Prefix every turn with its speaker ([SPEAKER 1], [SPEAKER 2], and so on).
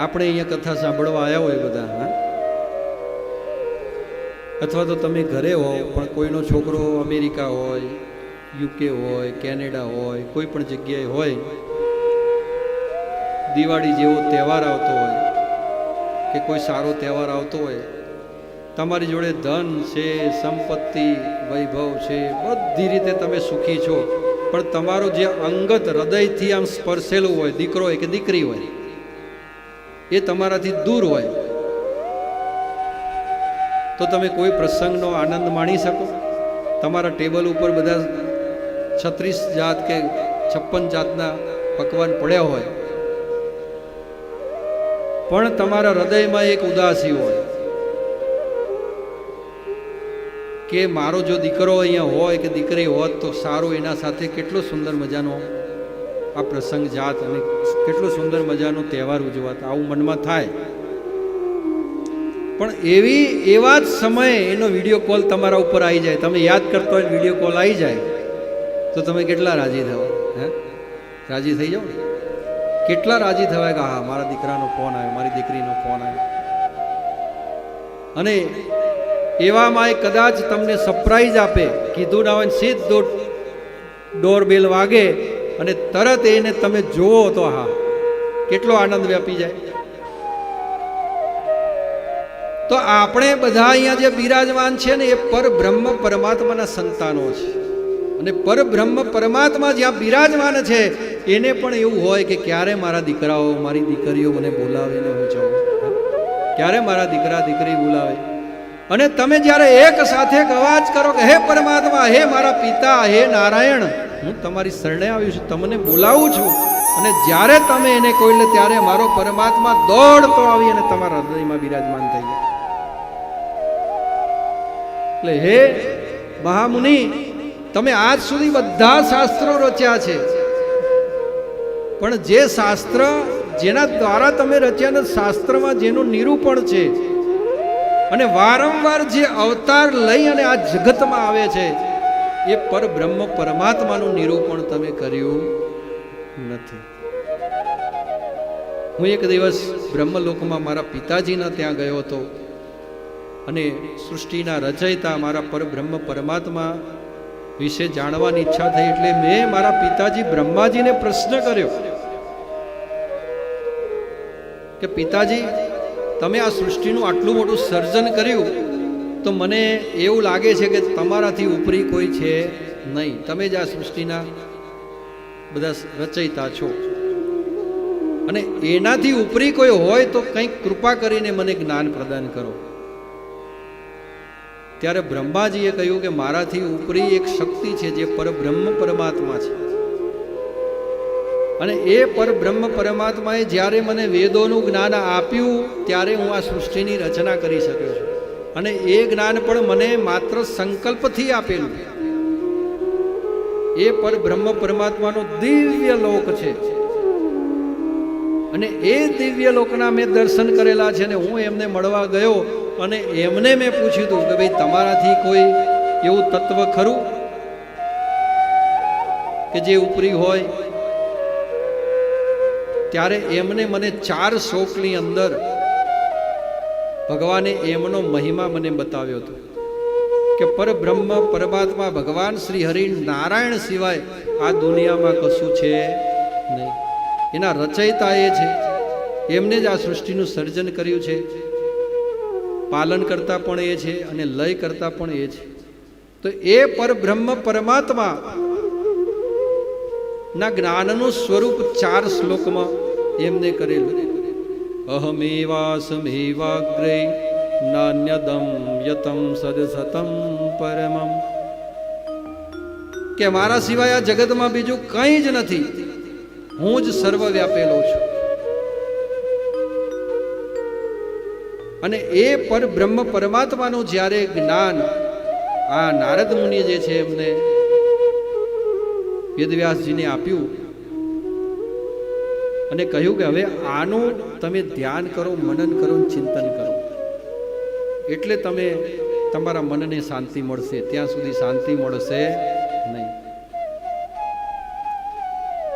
[SPEAKER 1] આપણે અહીંયા કથા સાંભળવા આવ્યા હોય બધા, હા? અથવા તો તમે ઘરે હો, પણ કોઈનો છોકરો અમેરિકા હોય, યુકે હોય, કેનેડા હોય, કોઈ પણ જગ્યાએ હોય, દિવાળી જેવો તહેવાર આવતો હોય, કે કોઈ સારો તહેવાર આવતો હોય, તમારી જોડે ધન છે, સંપત્તિ, વૈભવ છે, બધી રીતે તમે સુખી છો. પણ તમારો જે અંગત હૃદયથી આમ સ્પર્શેલું હોય, દીકરો હોય કે દીકરી હોય એ તમારાથી દૂર હોય, તો તમે કોઈ પ્રસંગનો આનંદ માણી શકો. તમારા ટેબલ ઉપર બધા છત્રીસ જાત કે છપ્પન જાતના પકવાન પડ્યા હોય. પણ તમારા હૃદયમાં એક ઉદાસી હોય કે મારો જો દીકરો અહીંયા હોય કે દીકરી હોત તો સારું એના સાથે કેટલો સુંદર મજાનો આ પ્રસંગ જાત અને કેટલો સુંદર મજાનો તહેવાર ઉજવાત આવું મનમાં થાય. પણ એવી, એવા જ સમયે એનો વીડિયો કોલ તમારા ઉપર આવી જાય. તમે યાદ કરતો હોય વીડિયો કોલ આવી જાય, તો તમે કેટલા રાજી થવા? હે? રાજી થઈ જાઓ ને? કેટલા રાજી થવાય કે હા મારા દીકરાનો ફોન આવ્યો, મારી દીકરીનો ફોન આવ્યો. અને એવામાં એ કદાચ તમને સરપ્રાઈઝ આપે, કીધું ના હોય સીધો ડોર બેલ વાગે અને તરત એને તમે જુઓ તો હા, કેટલો આનંદ વ્યાપી જાય. તો આપણે બધા અહીંયા જે બિરાજમાન છે ને, એ પરબ્રહ્મ પરમાત્માના સંતાનો છે. અને પરબ્રહ્મ પરમાત્મા જ્યાં બિરાજમાન છે, એને પણ એવું હોય કે ક્યારે મારા દીકરાઓ, મારી દીકરીઓ મને બોલાવીને હું જાઉં. ક્યારે મારા દીકરા, દીકરી બોલાવે. અને તમે જ્યારે એક સાથે અવાજ કરો કે, હે પરમાત્મા, હે મારા પિતા, હે નારાયણ હું તમારી શરણે આવ્યું છું, તમને બોલાવું છું. અને જ્યારે તમે એને કોઈ લે, ત્યારે મારો પરમાત્મા દોડતો આવી અને તમારા હૃદયમાં બિરાજમાન થઈ ગયા એટલે હે મહામુનિ, તમે આજ સુધી બધા શાસ્ત્રો રચ્યા છે. પણ જે શાસ્ત્ર જેના દ્વારા તમે રચ્યા શાસ્ત્રમાં જેનું નિરૂપણ છે. અને વારંવાર જે અવતાર લઈ અને આ જગતમાં આવે છે એ પરબ્રહ્મ પરમાત્માનું નિરૂપણ તમે કર્યું નથી. હું એક દિવસ બ્રહ્મલોકમાં મારા પિતાજીના ત્યાં ગયો હતો અને સૃષ્ટિના રચયતા મારા પરબ્રહ્મ પરમાત્મા વિશે જાણવાની ઈચ્છા થઈ એટલે મેં મારા પિતાજી બ્રહ્માજીને પ્રશ્ન કર્યો કે પિતાજી, તમે આ સૃષ્ટિનું આટલું મોટું સર્જન કર્યું તો મને એવું લાગે છે કે તમારાથી ઉપરી કોઈ છે નહીં. તમે જ આ સૃષ્ટિના બધા રચયિતા છો. અને એનાથી ઉપરી કોઈ હોય તો કંઈક કૃપા કરીને મને જ્ઞાન પ્રદાન કરો. ત્યારે બ્રહ્માજીએ કહ્યું કે મારાથી ઉપરી એક શક્તિ છે જે પરબ્રહ્મ પરમાત્મા છે. અને એ પરબ્રહ્મ પરમાત્માએ જ્યારે મને વેદોનું જ્ઞાન આપ્યું, ત્યારે હું આ સૃષ્ટિની રચના કરી શક્યો છું. અને એ જ્ઞાન પણ મને માત્ર સંકલ્પથી આપેલું. એ પરબ્રહ્મ પરમાત્માનો દિવ્ય લોક છે. અને એ દિવ્ય લોકના મેં દર્શન કરેલા છે ને હું એમને મળવા ગયો અને એમને મેં પૂછ્યું હતું કે ભાઈ, તમારાથી કોઈ એવું તત્વ ખરું? કે જે ઉપરી હોય? ત્યારે એમને મને ચાર શોકની અંદર ભગવાને એમનો મહિમા મને બતાવ્યો હતો કે પરબ્રહ્મ, પરમાત્મા, ભગવાન શ્રી હરિ નારાયણ સિવાય આ દુનિયામાં કશું છે નહીં. એના રચયિતા એ છે. એમને જ આ સૃષ્ટિનું સર્જન કર્યું છે. પાલન કરતા પણ એ છે અને લય કરતા પણ એ છે. તો એ પરબ્રહ્મ, પરમાત્મા ના જ્ઞાનનું સ્વરૂપ ચાર શ્લોકમાં એમને કરેલું. અહમેવાસમેવાગ્રે નાન્યદમ યતમ સદસતમ પરમમ કે મારા સિવાય આ જગતમાં બીજું કંઈ જ નથી, હું જ સર્વ વ્યાપેલો છું. અને એ પર બ્રહ્મ પરમાત્માનું જ્યારે જ્ઞાન, આ નારદ મુનિ જે છે એમને વેદવ્યાસજીને આપ્યું અને કહ્યું કે હવે આનું તમે ધ્યાન કરો, મનન કરો ચિંતન કરો. એટલે તમે તમારા મનને શાંતિ મળશે. ત્યાં સુધી શાંતિ મળશે.